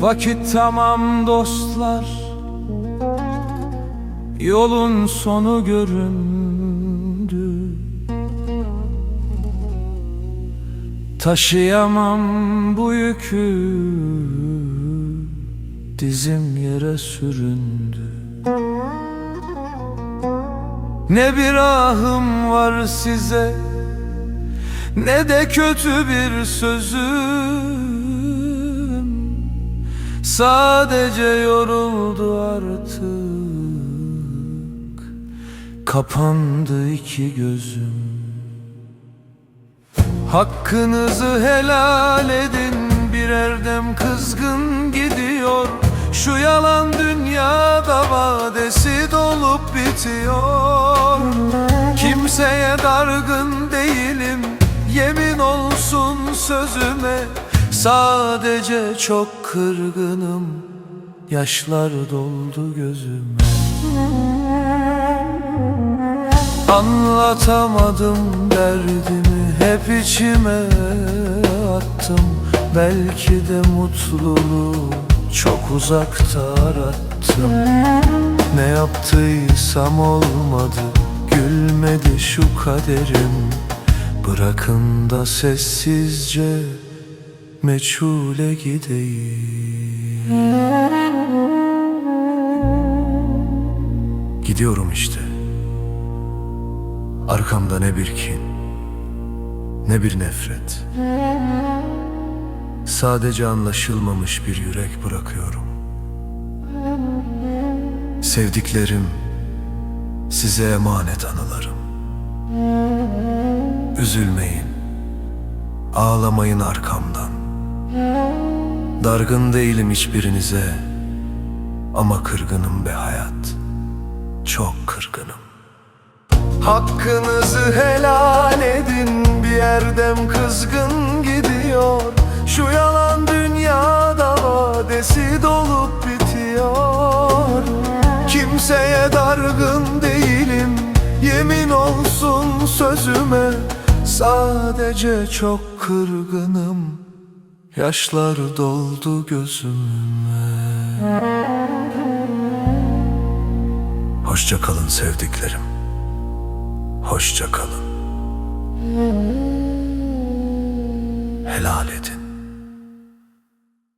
Vakit tamam dostlar. Yolun sonu göründü. Taşıyamam bu yükü. Dizim yere süründü. Ne bir ahım var size Ne de kötü bir sözüm Sadece yoruldu artık. Kapandı iki gözüm. Hakkınızı helal edin. Bir erdem kızgın gidiyor. Şu yalan dünyada vadesi dolup bitiyor. Kimseye dargın değilim Sadece çok kırgınım Yaşlar doldu gözüme. Anlatamadım derdimi Hep içime attım. Belki de mutluluğu Çok uzakta arattım. Ne yaptıysam olmadı Gülmedi şu kaderim. Bırakın da sessizce Meçhule gideyim. Gidiyorum işte. Arkamda ne bir kin Ne bir nefret. Sadece anlaşılmamış bir yürek bırakıyorum. Sevdiklerim Size emanet anılarım. Üzülmeyin Ağlamayın arkamdan Dargın değilim hiçbirinize Ama kırgınım be hayat. Çok kırgınım. Hakkınızı helal edin Bir erdem kızgın gidiyor. Şu yalan dünyada vadesi dolup bitiyor. Kimseye dargın değilim Yemin olsun sözüme. Sadece çok kırgınım Yaşlar doldu gözüme. Hoşça kalın sevdiklerim. Hoşça kalın. Helal edin